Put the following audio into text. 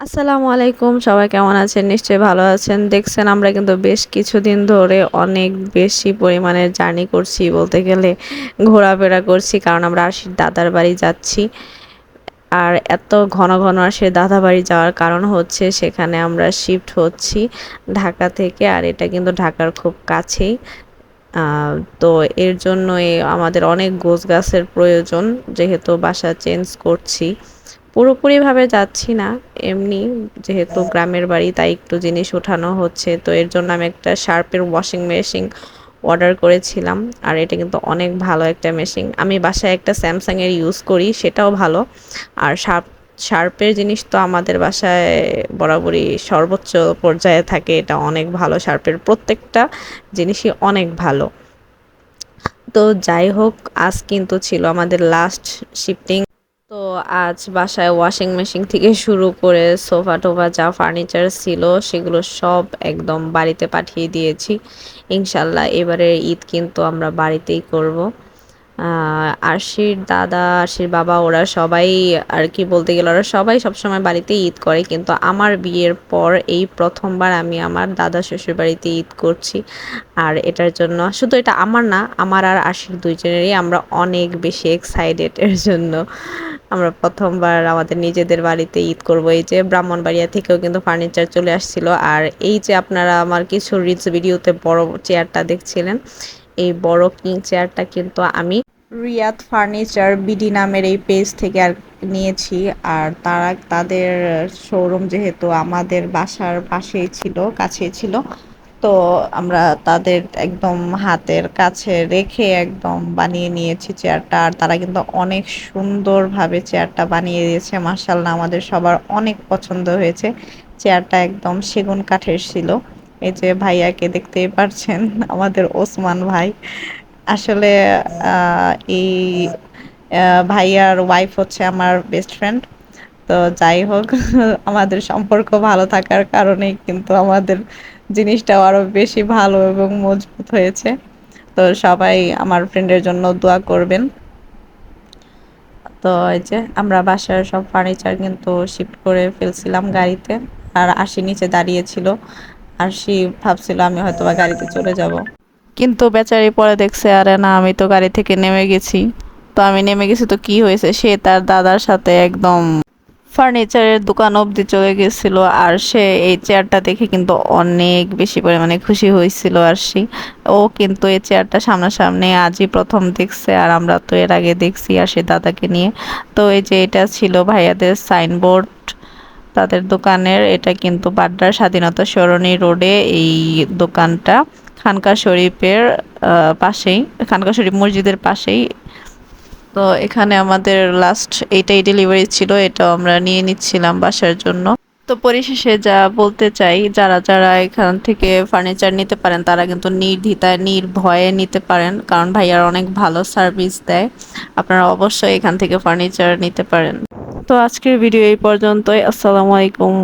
আসসালামু আলাইকুম, সবাই কেমন আছেন? নিশ্চয়ই ভালো আছেন। দেখছেন, আমরা কিন্তু বেশ কিছুদিন ধরে অনেক বেশি পরিমাণে জার্নি করছি, বলতে গেলে ঘোরাফেরা করছি, কারণ আমরা আশির দাদার বাড়ি যাচ্ছি। আর এত ঘন ঘন আসে দাদা বাড়ি যাওয়ার কারণ হচ্ছে, সেখানে আমরা শিফট হচ্ছি ঢাকা থেকে, আর এটা কিন্তু ঢাকার খুব কাছেই। তো এর জন্যই আমাদের অনেক গোছ গাছের প্রয়োজন, যেহেতু বাসা চেঞ্জ করছি। পুরোপুরিভাবে যাচ্ছি না। এমনি যেহেতু গ্রামের বাড়ি তাই একটু জিনিস ওঠানো হচ্ছে। তো এর জন্য আমি একটা শার্পের ওয়াশিং মেশিন অর্ডার করেছিলাম। আর এটা কিন্তু অনেক ভালো একটা মেশিন আমি বাসায় একটা স্যামসাংয়ের ইউজ করি সেটাও ভালো। আর শার্প শার্পের জিনিস তো আমাদের বাসায় বরাবরই সর্বোচ্চ পর্যায়ে থাকে। এটা অনেক ভালো। শার্পের প্রত্যেকটা জিনিসই অনেক ভালো। তো যাই হোক আজ কিন্তু ছিল আমাদের লাস্ট শিফটিং আজ বাসায় ওয়াশিং মেশিন থেকে শুরু করে সোফা টোফা যা ফার্নিচার ছিল সেগুলো সব একদম বাড়িতে পাঠিয়ে দিয়েছি। ইনশাল্লাহ এবারে ঈদ কিন্তু আমরা বাড়িতেই করব। আশির দাদা আশির বাবা, ওরা সবাই আর কি বলতে গেলে ওরা সবাই সবসময় বাড়িতে ঈদ করে, কিন্তু আমার বিয়ের পর এই প্রথমবার আমি আমার দাদা শ্বশুর বাড়িতে ঈদ করছি। আর এটার জন্য, শুধু এটা আমার না, আমার আর আশির দুইজনেরই আমরা অনেক বেশি এক্সাইটেড এর জন্য। আমরা প্রথমবার আমাদের নিজেদের বাড়িতে ঈদ করব। এই যে ব্রাহ্মণবাড়িয়া থেকেও কিন্তু ফার্নিচার চলে আসছিল। আর এই যে আপনারা আমার কিছু রিলস ভিডিওতে বড় চেয়ারটা দেখছিলেন, এই বড় কিং চেয়ারটা কিন্তু আমি রিয়াদ ফার্নিচার বিডি নামের এই পেজ থেকে আর নিয়েছি। আর তারা, তাদের শোরুম যেহেতু আমাদের বাসার পাশেই ছিল, কাছেই ছিল, তো আমরা তাদের একদম হাতের কাছে রেখে একদম বানিয়ে নিয়েছি চেয়ারটা আর তারা কিন্তু অনেক সুন্দরভাবে চেয়ারটা বানিয়ে দিয়েছে। মার্শাল্লাহ আমাদের সবার অনেক পছন্দ হয়েছে। চেয়ারটা একদম সেগুন কাঠের ছিল। এই যে ভাইয়াকে দেখতেই পারছেন, আমাদের ওসমান ভাই। আসলে এই ভাইয়ার ওয়াইফ হচ্ছে আমার বেস্ট ফ্রেন্ড তো যাই হোক, আমাদের সম্পর্ক ভালো থাকার কারণেই কিন্তু আমাদের জিনিসটাও আরও বেশি ভালো এবং মজবুত হয়েছে। তো সবাই আমার ফ্রেন্ডের জন্য দোয়া করবেন। তো এই যে, আমরা বাসার সব ফার্নিচার কিন্তু শিফট করে ফেলছিলাম গাড়িতে। আর আশি নিচে দাঁড়িয়েছিল আশি ভাবছিল আমি হয়তো বা গাড়িতে চলে যাব। কিন্তু বেচারি পরে দেখছে, আরে না, আমি তো গাড়ি থেকে নেমে গেছি। তো আমি নেমে গেছি, তো কি হয়েছে? সে তার দাদার সাথে একদম ফার্নিচারের দোকান অবধি চলে গেছিল আর সে এই চেয়ারটা দেখে কিন্তু অনেক বেশি পরিমাণে খুশি হয়েছিল আর সে। ও কিন্তু এই চেয়ারটা সামনাসামনি আজই প্রথম দেখছে আর আমরা তো এর আগে দেখছি আর সে দাদাকে নিয়ে। তো এই যে এটা ছিল ভাইয়াদের সাইনবোর্ড তাদের দোকানের, এটা কিন্তু বাড্ডার স্বাধীনতা সরণী রোডে এই দোকানটা। খানকা শরীফের পাশেই, খানকা শরীফ মসজিদের পাশেই। তো এখানে আমাদের লাস্ট এইটাই ডেলিভারি ছিল, এটাও আমরা নিয়ে নিচ্ছিলাম বাসার জন্য। তো পরিশেষে যা বলতে চাই, যারা যারা এখান থেকে ফার্নিচার নিতে পারেন, তারা কিন্তু নির্দ্বিধায়, নির্ভয়ে নিতে পারেন, কারণ ভাইয়ার অনেক ভালো সার্ভিস দেয়। আপনারা অবশ্যই এখান থেকে ফার্নিচার নিতে পারেন। তো আজকের ভিডিও এই পর্যন্তই। আসসালামু আলাইকুম।